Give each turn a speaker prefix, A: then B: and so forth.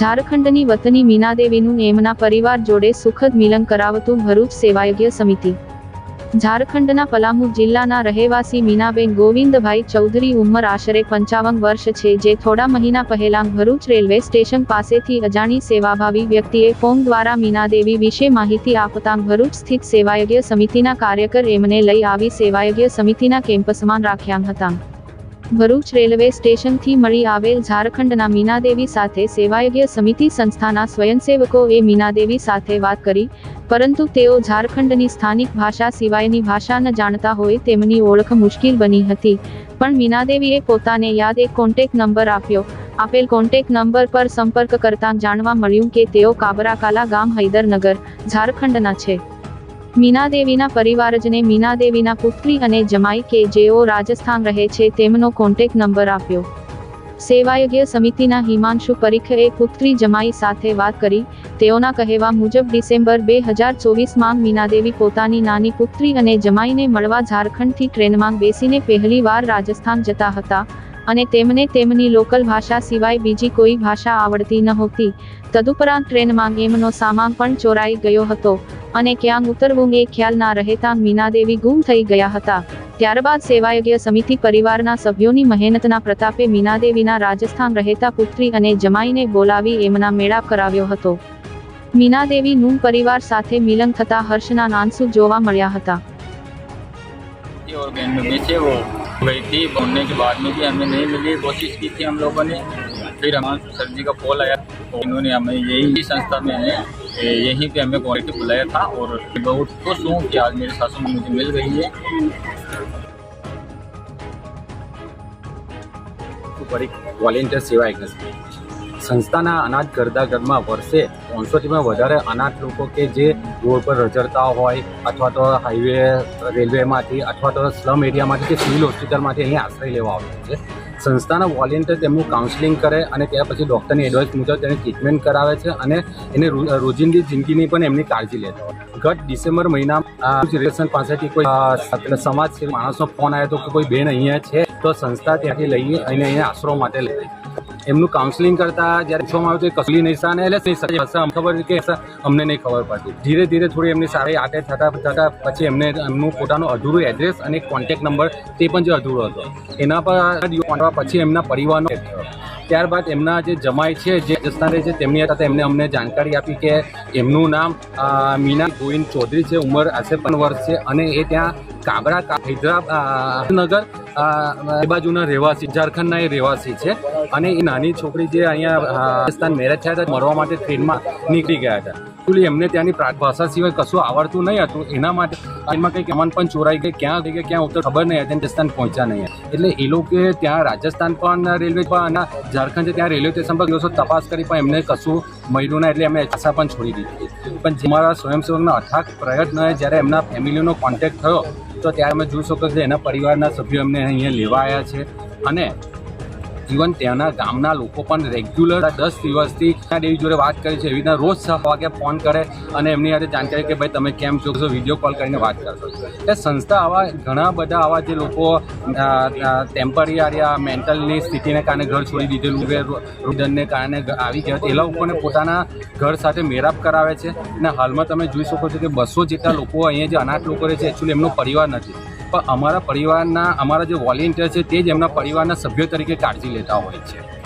A: ઝારખંડની વતની મીનાદેવીનું એમના પરિવાર જોડે સુખદ મિલન કરાવતું ભરૂચ સેવાયજ્ઞ સમિતિ. ઝારખંડના પલામુ જિલ્લાના રહેવાસી મીનાબેન ગોવિંદભાઈ ચૌધરી ઉંમર આશરે પંચાવન વર્ષ છે, જે થોડા મહિના પહેલા ભરૂચ રેલવે સ્ટેશન પાસેથી અજાણી સેવાભાવી વ્યક્તિએ ફોન દ્વારા મીનાદેવી વિશે માહિતી આપતા ભરૂચ સ્થિત સેવાયજ્ઞ સમિતિના કાર્યકર એમને લઈ આવી સેવાયજ્ઞ સમિતિના કેમ્પસમાં રાખ્યા હતા. ભરૂચ રેલવે સ્ટેશનથી મળી આવેલ ઝારખંડના મીનાદેવી સાથે સેવાયજ્ઞ સમિતિ સંસ્થાના સ્વયંસેવકોએ મીનાદેવી સાથે વાત કરી, પરંતુ તેઓ ઝારખંડની સ્થાનિક ભાષા સિવાયની ભાષા ન જાણતા હોય તેમની ઓળખ મુશ્કેલ બની હતી. પણ મીનાદેવીએ પોતાને યાદ એક કોન્ટેક નંબર આપ્યો. આપેલ કોન્ટેક નંબર પર સંપર્ક કરતાં જાણવા મળ્યું કે તેઓ કાબરાકાલા ગામ હૈદરનગર, ઝારખંડના છે. મીનાદેવીના પરિવારજને મીનાદેવીના પુત્રી અને જમાઈ કે જેઓ રાજસ્થાન રહે છે તેમનો કોન્ટેક નંબર આપ્યો. સેવાયજ્ઞ સમિતિના હિમાંશુ પરીખે પુત્રી જમાઈ સાથે વાત કરી. તેઓના કહેવા મુજબ ડિસેમ્બર બે હજાર ચોવીસમાં મીનાદેવી પોતાની નાની પુત્રી અને જમાઈને મળવા ઝારખંડથી ટ્રેનમાં બેસીને પહેલીવાર રાજસ્થાન જતા હતા અને તેમને તેમની લોકલ ભાષા સિવાય બીજી કોઈ ભાષા આવડતી નહોતી. તદુપરાંત ટ્રેનમાં એમનો સામાન પણ ચોરાઈ ગયો હતો. અને ક્યાં ઉતરવું એ ખ્યાલ ના રહેતા મીનાદેવી ગુમ થઈ ગયા હતા ત્યારબાદ સેવાયજ્ઞ સમિતિ પરિવારના સભ્યોની મહેનતના પ્રતાપે મીનાદેવીના રાજસ્થાન રહેતા પુત્રી અને જમાઈને બોલાવી એમના મેળાપ કરાવ્યો હતો મીનાદેવી નું પરિવાર સાથે મિલન થતા હર્ષના આંસુ જોવા મળ્યા હતા
B: थी और बहन में भी थे वो गई थी बोलने के बाद में भी हमें नहीं मिली कोशिश की थी हम लोगों ने फिर हमारे सर जी का कॉल आया तो इन्होंने हमें यही संस्था में है ए, यहीं पे हमें क्वालिटी बुलाया था और बहुत खुश हूँ कि आज मेरे सासू में मुझे मिल गई है
C: પરીખ વોલેન્ટિયર સેવા એક સંસ્થાના અનાજ ગરદા ઘરમાં વર્ષે ત્રણસોથીમાં વધારે અનાથ લોકો કે જે રોડ પર રજડતા હોય અથવા તો હાઈવે રેલવેમાંથી અથવા તો સ્લમ એરિયામાંથી કે સિવિલ હોસ્પિટલમાંથી અહીં આશ્રય લેવા આવે છે સંસ્થાના વોલેન્ટિયર તેમનું કાઉન્સેલિંગ કરે અને ત્યાર પછી ડૉક્ટરની એડવાઇસ મુજબ તેની ટ્રીટમેન્ટ કરાવે છે અને એને રોજિંદી જિંદગીની પણ એમની કાળજી લેતા હોય ગત ડિસેમ્બર મહિના રિલેશન પાસેથી કોઈ સમાજ છે માણસનો ફોન આવ્યો હતો કે કોઈ બેન અહીંયા છે તો સંસ્થા ત્યાંથી લઈ અને અહીંયા આશરો માટે લઈ એમનું કાઉન્સેલિંગ કરતા જ્યારે પૂછવામાં આવ્યું તો કસલી નિશાને એટલે નહીં ભાષા અમને ખબર કે અમને નહીં ખબર પડતી. ધીરે ધીરે થોડી એમની સારી આટે થતા થતા પછી એમને એમનું પોતાનું અધૂરું એડ્રેસ અને કોન્ટેક્ટ નંબર તે પણ જે અધૂરો હતો. એના પર પછી એમના પરિવારનો ત્યારબાદ એમના જે જમાઈ છે, જે રાજસ્થાન છે, તેમની સાથે એમને અમને જાણકારી આપી કે એમનું નામ મીના ગોવિંદ ચૌધરી છે, ઉંમર આશરે પંદર વર્ષ છે અને એ ત્યાં કાબરા હૈદરાબાદ નગર એ બાજુના રહેવાસી, ઝારખંડના એ રહેવાસી છે અને એ નાની છોકરી જે અહીંયા રાજસ્થાન મેરેજ થયા હતા, મળવા માટે ટ્રેનમાં નીકળી ગયા હતા. એકચ્યુઅલી એમને ત્યાંની ભાષા સિવાય કશું આવડતું નહીં હતું. એના માટે એમાં કંઈક કમાન પણ ચોરાઈ ગઈ, ક્યાં ગઈ કે ક્યાં ઉતર, ખબર નહીં હતી રાજસ્થાન પહોંચ્યા નહીં એટલે એ લોકોએ ત્યાં રાજસ્થાન પણ રેલવે પણ ઝારખંડ છે ત્યાં રેલવે સ્ટેશન પર દિવસો તપાસ કરી પણ એમને કશું મળ્યું ના એટલે અમે આશા પણ છોડી દીધી. પણ અમારા મારા સ્વયંસેવકના અથાગ પ્રયત્નએ જ્યારે એમના ફેમિલીનો કોન્ટેક્ટ થયો તો ત્યારે અમે જોઈ શકો છો એના પરિવારના સભ્યો એમને અહીંયા લેવા આવ્યા છે. અને ઇવન ત્યાંના ગામના લોકો પણ રેગ્યુલર દસ દિવસથી દેવી જોડે વાત કરી છે. એવી રીતના રોજ છ વાગે ફોન કરે અને એમની સાથે જાણકારી કે, ભાઈ, તમે કેમ છો? વીડિયો કોલ કરીને વાત કરશો એટલે સંસ્થા આવા ઘણા બધા આવા જે લોકો ટેમ્પરરી મેન્ટલની સ્થિતિને કારણે ઘર છોડી દીધેલું કે રુદનને કારણે આવી ગયા એ લોકોને પોતાના ઘર સાથે મેરાપ કરાવે છે. અને હાલમાં તમે જોઈ શકો છો કે બસો જેટલા લોકો અહીંયા જે અનાથ લોકો રહે છે એકચ્યુઅલી એમનો પરિવાર નથી. પણ અમારા પરિવારના, અમારા જે વોલેન્ટિયર છે, તે જ એમના પરિવારના સભ્યો તરીકે કાળજી લેતા હોય છે.